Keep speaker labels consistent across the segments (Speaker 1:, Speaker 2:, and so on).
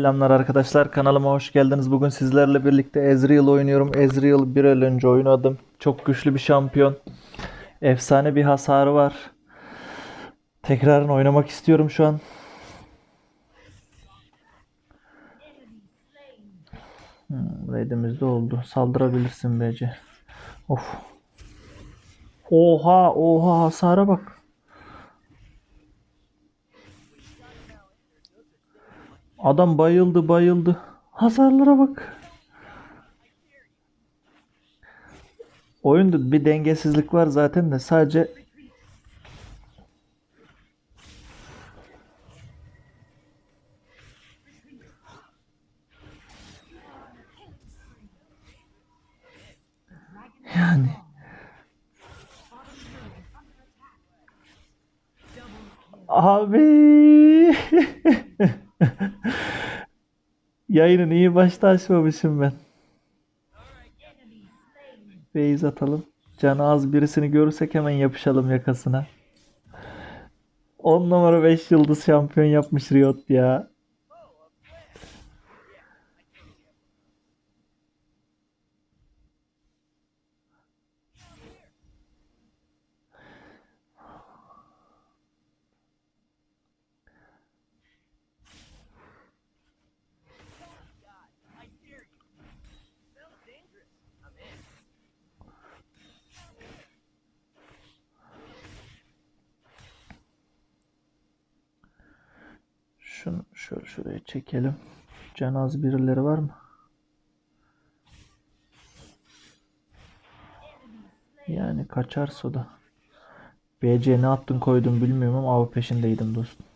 Speaker 1: Selamlar arkadaşlar kanalıma hoş geldiniz. Bugün sizlerle birlikte Ezreal oynuyorum. Ezreal bir el önce oynadım. Çok güçlü bir şampiyon. Efsane bir hasarı var. Tekrarın oynamak istiyorum şu an. Hmm, Raid'imiz de oldu. Saldırabilirsin BC. Of. Oha oha hasara bak. Adam bayıldı bayıldı. Hasarlara bak. Oyunda bir dengesizlik var zaten de sadece yani abi Yayının iyi başta açmamışım ben. Beyz atalım. Canı az birisini görürsek hemen yapışalım yakasına. 10 numara 5 yıldız şampiyon yapmış Riot ya. Şunu şöyle şuraya çekelim. Can az birileri var mı? Yani kaçarsa da. BC ne attın koydun bilmiyorum ama av peşindeydim dostum.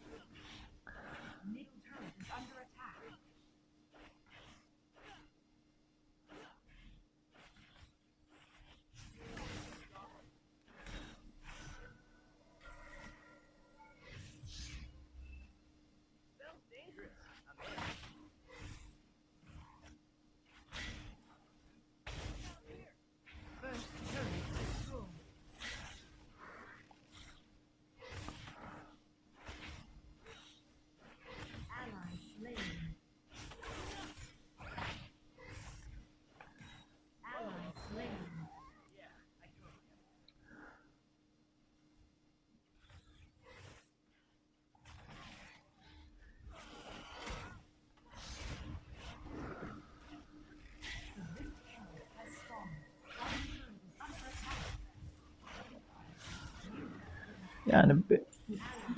Speaker 1: Yani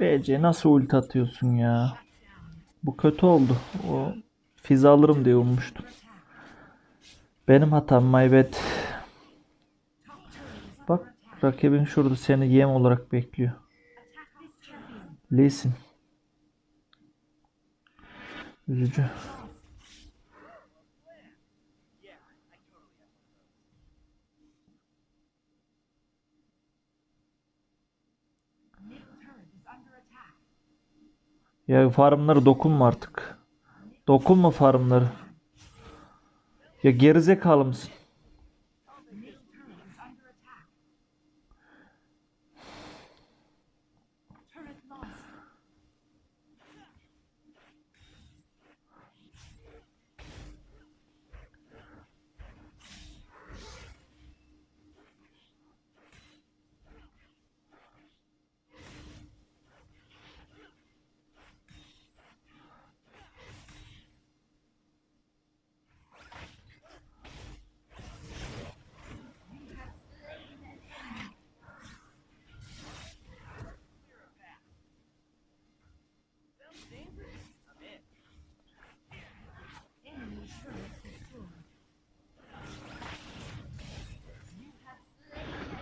Speaker 1: BC nasıl ulti atıyorsun ya? Bu kötü oldu. O fize alırım diye ummuştum. Benim hatam my bad. Bak rakibin şurada seni yem olarak bekliyor. Lee Sin. Üzücü. Ya farmlara dokunma artık. Dokunma farmları. Ya gerizekalı mısın?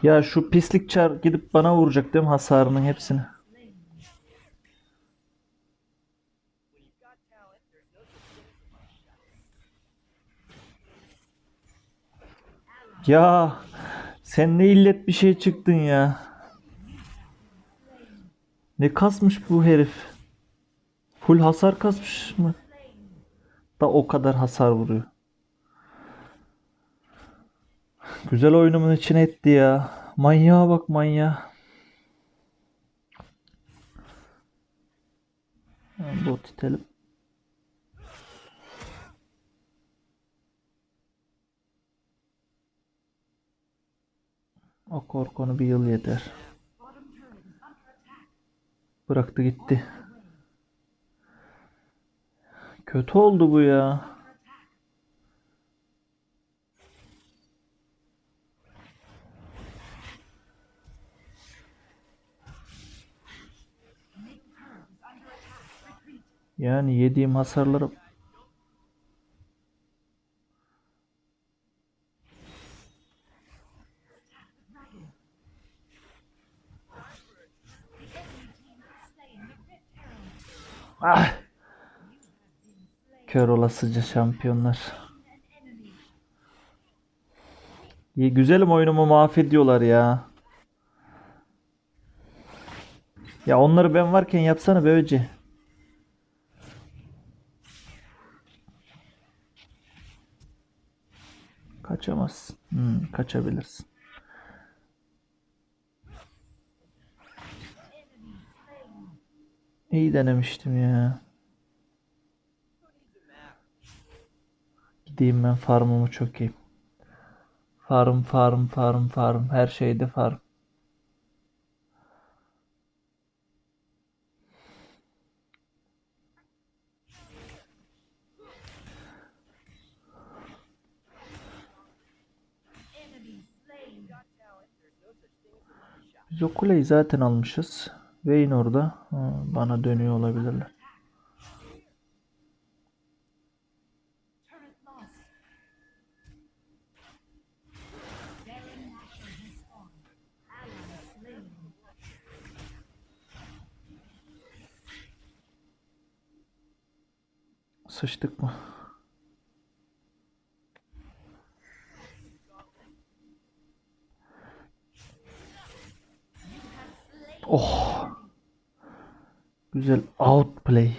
Speaker 1: Ya şu pislik çar gidip bana vuracak değil mi hasarının hepsini? Ya sen ne illet bir şey çıktın ya. Ne kasmış bu herif? Full hasar kasmış mı? Da o kadar hasar vuruyor. Güzel oyunumun için etti ya. Manyağa bak manyağa. Bot itelim. O korkunu bir yıl yeter. Bıraktı gitti. Kötü oldu bu ya. Yani yediğim hasarları Ah! Kör olasıca şampiyonlar. İyi, güzelim oyunumu mahvediyorlar ya. Ya onları ben varken yapsana be Öce. Kaçamazsın. Hmm, kaçabilirsin. İyi denemiştim ya. Gideyim ben farmımı çökeyim. Farm, farm, farm, farm. Her şeyde farm. Biz o kuleyi zaten almışız. Vayne orada. Ha, bana dönüyor olabilirler. Sıçtık mı? Oh. Güzel outplay.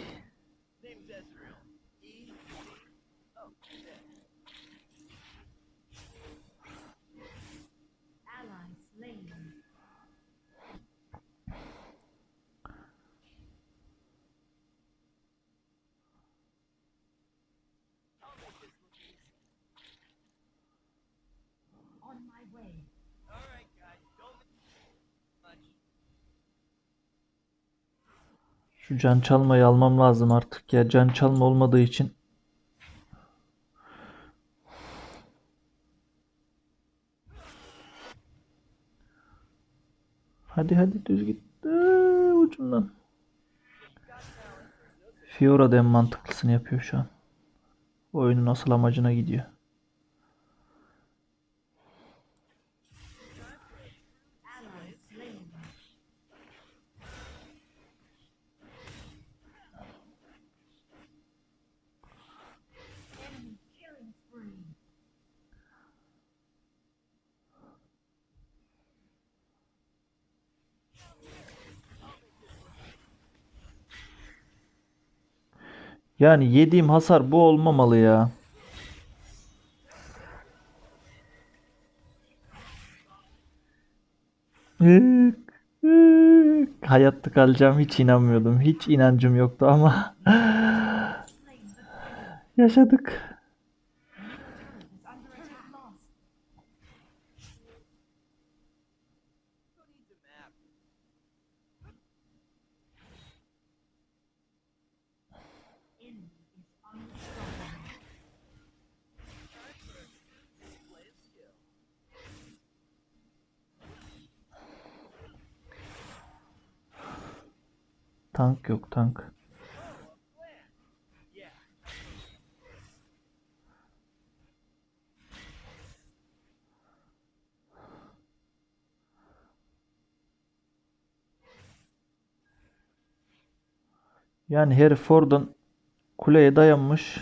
Speaker 1: Şu can çalmayı almam lazım artık ya. Can çalma olmadığı için. Hadi hadi düz git. Ee, ucundan. Fiora da en mantıklısını yapıyor şu an. Oyunun asıl amacına gidiyor. Yani yediğim hasar bu olmamalı ya. Hayatta kalacağım hiç inanmıyordum. Hiç inancım yoktu ama yaşadık. Tank yok tank. Yani herif oradan kuleye dayanmış.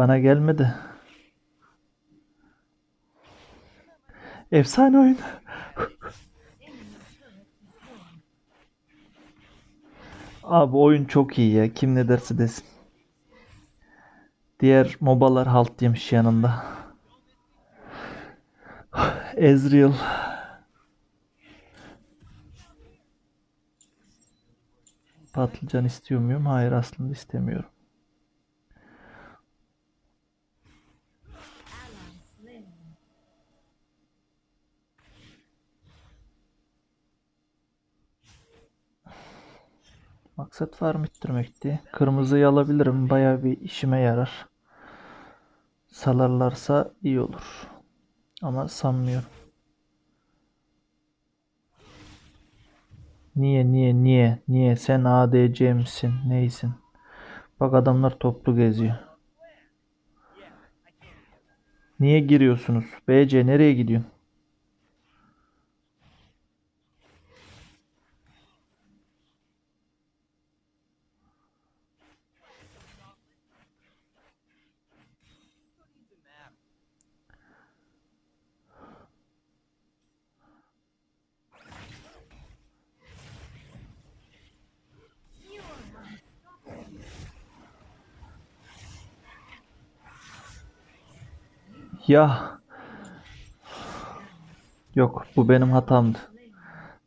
Speaker 1: Bana gelmedi. Efsane oyun. Abi oyun çok iyi ya. Kim ne derse desin. Diğer mobalar halt yemiş yanında. Ezreal. Patlıcan istiyor muyum? Hayır aslında istemiyorum. Maksat farm ettirmekti. Kırmızıyı alabilirim. Bayağı bir işime yarar. Salarlarsa iyi olur. Ama sanmıyorum. Niye niye niye niye sen ADC misin neysin? Bak adamlar toplu geziyor. Niye giriyorsunuz? BC nereye gidiyorsun? Ya. Yok, bu benim hatamdı.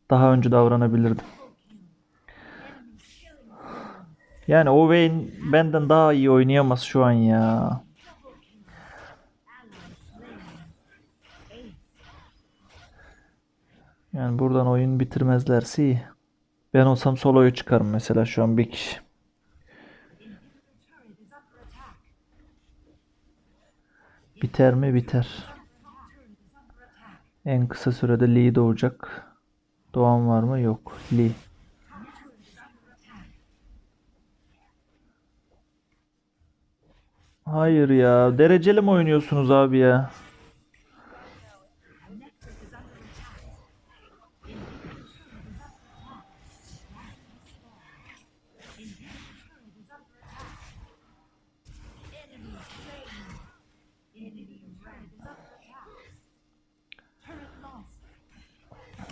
Speaker 1: Daha önce davranabilirdim. Yani o Vayne benden daha iyi oynayamaz şu an ya. Yani buradan oyun bitirmezlerse iyi. Ben olsam solo'yu çıkarım mesela şu an bir kişi. Biter mi? Biter. En kısa sürede Lee doğacak. Doğan var mı? Yok. Lee. Hayır ya. Dereceli mi oynuyorsunuz abi ya?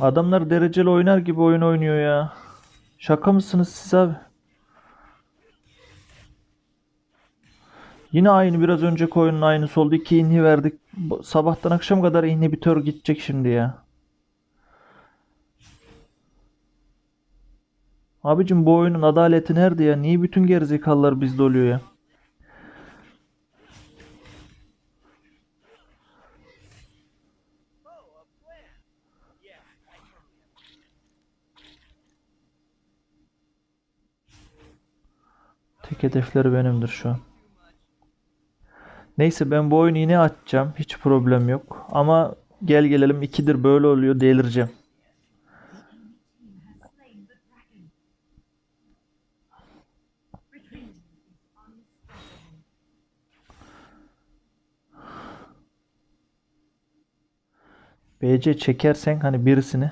Speaker 1: Adamlar dereceli oynar gibi oyun oynuyor ya. Şaka mısınız siz abi? Yine aynı biraz önceki oyunun aynısı oldu. İki inhi verdik. Sabahtan akşam kadar inhibitör gidecek şimdi ya. Abicim bu oyunun adaleti nerede ya? Niye bütün gerizekalılar bizde oluyor ya? Tek hedefleri benimdir şu an. Neyse ben bu oyunu yine açacağım. Hiç problem yok. Ama gel gelelim ikidir böyle oluyor delireceğim. BC çekersen hani birisini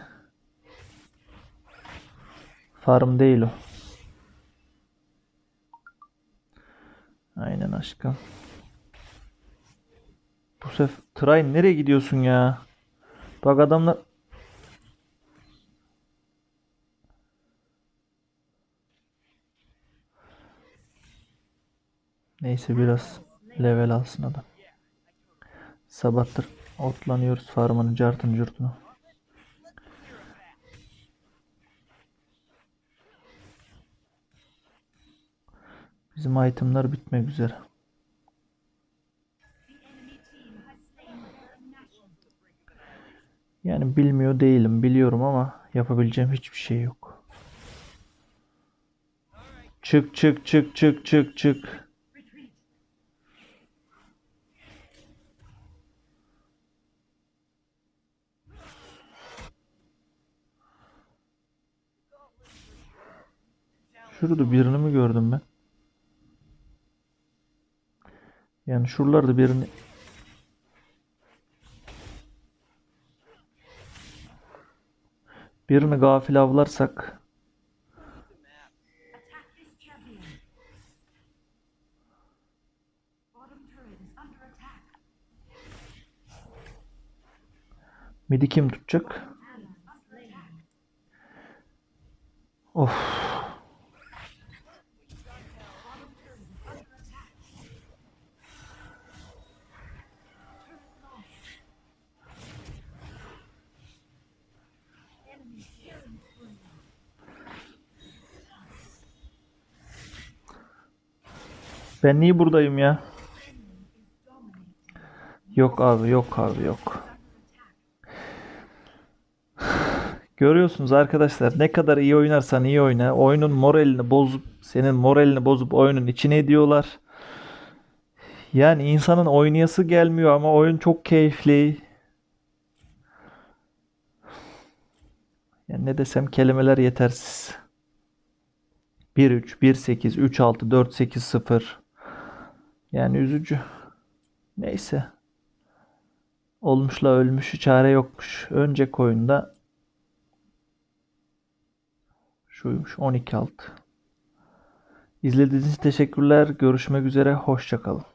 Speaker 1: farm değil o. Aynen aşkım. Bu sefer Tray nereye gidiyorsun ya? Bak adamlar Neyse biraz level alsın adam. Sabahtır otlanıyoruz farmını cartın curtunu. Bizim itemlar bitmek üzere. Yani bilmiyor değilim, biliyorum ama yapabileceğim hiçbir şey yok. Çık çık çık çık çık çık. Şurada birini mi gördüm ben? Yani şuralarda birini birini gafil avlarsak Midi kim tutacak? Of. Ben niye buradayım ya? Yok abi yok abi yok. Görüyorsunuz arkadaşlar ne kadar iyi oynarsan iyi oyna. Oyunun moralini bozup senin moralini bozup oyunun içine ediyorlar. Yani insanın oynayası gelmiyor ama oyun çok keyifli. Yani ne desem kelimeler yetersiz. 1-3, 1-8, 3-6, 4-8-0. Yani üzücü. Neyse. Olmuşla ölmüşü çare yokmuş. Önceki oyunda şuymuş 12-6. İzlediğiniz için teşekkürler. Görüşmek üzere. Hoşça kalın.